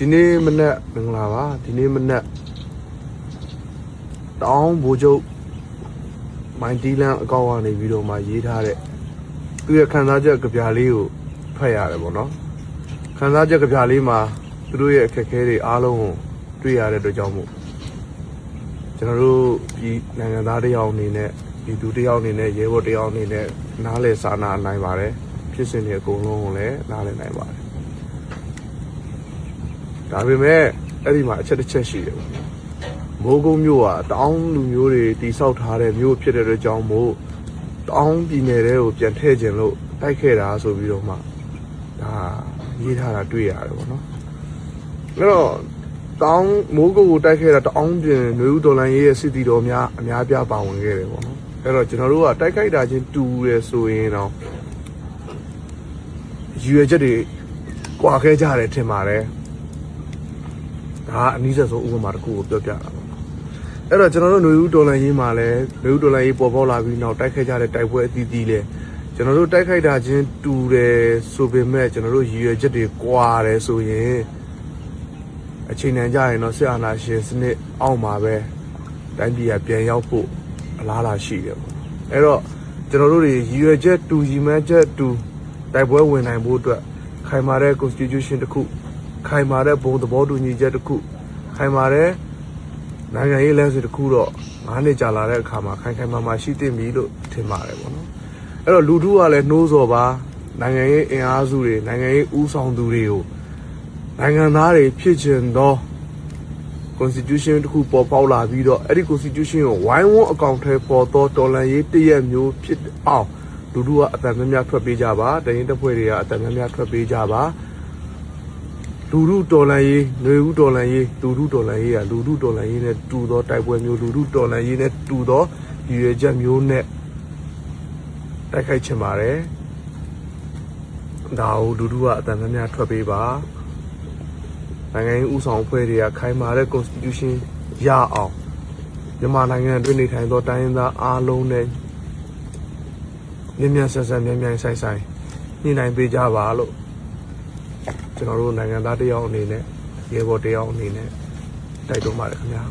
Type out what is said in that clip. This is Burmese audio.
ဒီနေ့မနက်မင်္ဂလာပါဒီနေ့မနက်တောင်းဘိုးချုပ်မိုင်းတီလန်အကောင့်ကနေပြီးတော့မှရေးထားတဲ့သူရဲ့ခန်းစားချက်ကြပြလေးကိုဖတ်ရတယ်ပေါ့နော်ခန်းစားချက်ကြပြလေးမှာသူတို့ရဲ့အခက်အခဲတွေအားလုံးကိုတွေ့ရတဲ့အတွက်ကြောင့်မို့ကျွန်တော်တို့ဒီနိုင်ငံသားတစ်ယောက်အနေနဲ့ဒီသူတစ်ယောက်အနေနဲ့ရဲဘော်တစ်ယောက်အနေနဲ့နားလည်စာနာနိုင်ပါတယ်ဖြစ်စဉ်တွေအကုန်လုံးကိုလည်းနားလည်နိုင်ပါတယ် ဒါပေမဲ့အဲ့ဒီမှာအချက်တစ်ချက်ရှိတယ်ပေါ့မိုးကုံမျိုးကတောင်းလူမျိုးတွေတိဆောက်ထားတဲ့မျိုးဖြစ်တဲ့အတွက်ကြောင့်မို့တောင်းပြည်နယ်တွေကိုပြန်ထည့်ခြင်းလို့တိုက်ခဲ့တာဆိုပြီးတော့မှဒါရေးထားတာတွေ့ရတယ်ပေါ့နော်အဲ့တော့တောင်းမိုးကုံကိုတိုက်ခဲ့တာတောင်းပြင်ຫນွေဦးဒေါ်လန်ရေးရဲ့စစ်တီတော်များအများပြားပါဝင်ခဲ့တယ်ပေါ့နော်အဲ့တော့ကျွန်တော်တို့ကတိုက်ခိုက်တာချင်းတူတယ်ဆိုရင်တော့ရည်ရွယ်ချက်တွေကွာခဲ့ကြတယ်ထင်ပါတယ် ဒါကအနည်းဆက်ဆုံးဥပမာတစ်ခုကိုပြောပြတာပါအဲ့တော့ကျွန်တော်တို့ຫນွေဦးတော်လန်ရေးမှာလဲຫນွေဦးတော်လန်ရေးပေါ်ပေါက်လာပြီးနောက်တိုက်ခိုက်ကြတဲ့တိုက်ပွဲအသီးသီးလဲကျွန်တော်တို့တိုက်ခိုက်တာချင်းတူတယ်ဆိုပေမဲ့ကျွန်တော်တို့ရည်ရွယ်ချက်တွေကွာတယ်ဆိုရင်အချိန်တန်ကြရင်တော့စစ်အာဏာရှင်စနစ်အောက်မှာပဲတိုင်းပြည်ကပြန်ရောက်ဖို့အလားအလာရှိတယ်ပေါ့အဲ့တော့ကျွန်တော်တို့တွေရည်ရွယ်ချက်တူရည်မှန်းချက်တူတိုက်ပွဲဝင်နိုင်ဖို့အတွက်ခိုင်မာတဲ့ constitution တစ်ခု ခိုင်မာတဲ့ဘုံသဘောတူညီချက်တစ်ခုခိုင်မာတဲ့နိုင်ငံရေးလမ်းစဉ်တစ်ခုတော့၅နှစ်ကြာလာတဲ့အခါမှာခိုင်ခိုင်မာမာရှိသင့်ပြီလို့ထင်ပါတယ်ပေါ့နော်အဲ့တော့လူထုကလည်းနှိုးဆော်ပါနိုင်ငံရေးအင်အားစုတွေနိုင်ငံရေးဥဆောင်သူတွေကိုနိုင်ငံသားတွေဖြစ်ချင်သော constitution တစ်ခုပေါ်ပေါက်လာပြီးတော့အဲ့ဒီ constitution ကိုဝိုင်းဝန်းအကောင့်ထဲပေါ်သောတော်လှန်ရေးတရက်မျိုးဖြစ်အောင်လူထုကအတန်များများထွက်ပေးကြပါတရင်တပ်ဖွဲ့တွေကအတန်များများထွက်ပေးကြပါ လူလူတော်လန်ရေးຫນွေဦးတော်လန်ရေးလူလူတော်လန်ရေးကလူလူတော်လန်ရေးနဲ့တူသောတိုက်ပွဲမျိုးလူလူတော်လန်ရေးနဲ့တူသောရည်ရွယ်ချက်မျိုးနဲ့တိုက်ခိုက်ချင်ပါတယ်ဒါကိုလူလူကအတန်များများထွက်ပေးပါနိုင်ငံရေးဥဆောင်အဖွဲ့တွေကခိုင်မာတဲ့ constitution ရအောင်မြန်မာနိုင်ငံအတွင်းနေထိုင်သောတိုင်းရင်းသားအားလုံးနဲ့မြင်မြန်ဆက်ဆက်မြန်မြန်ဆိုင်ဆိုင်ညှိနှိုင်းပေးကြပါလို့ ကျွန်တော်တို့နိုင်ငံသားတစ်ယောက်အနေနဲ့ရေဘော်တစ်ယောက်အနေနဲ့တိုက်တွန်းပါတယ်ခင်ဗျာ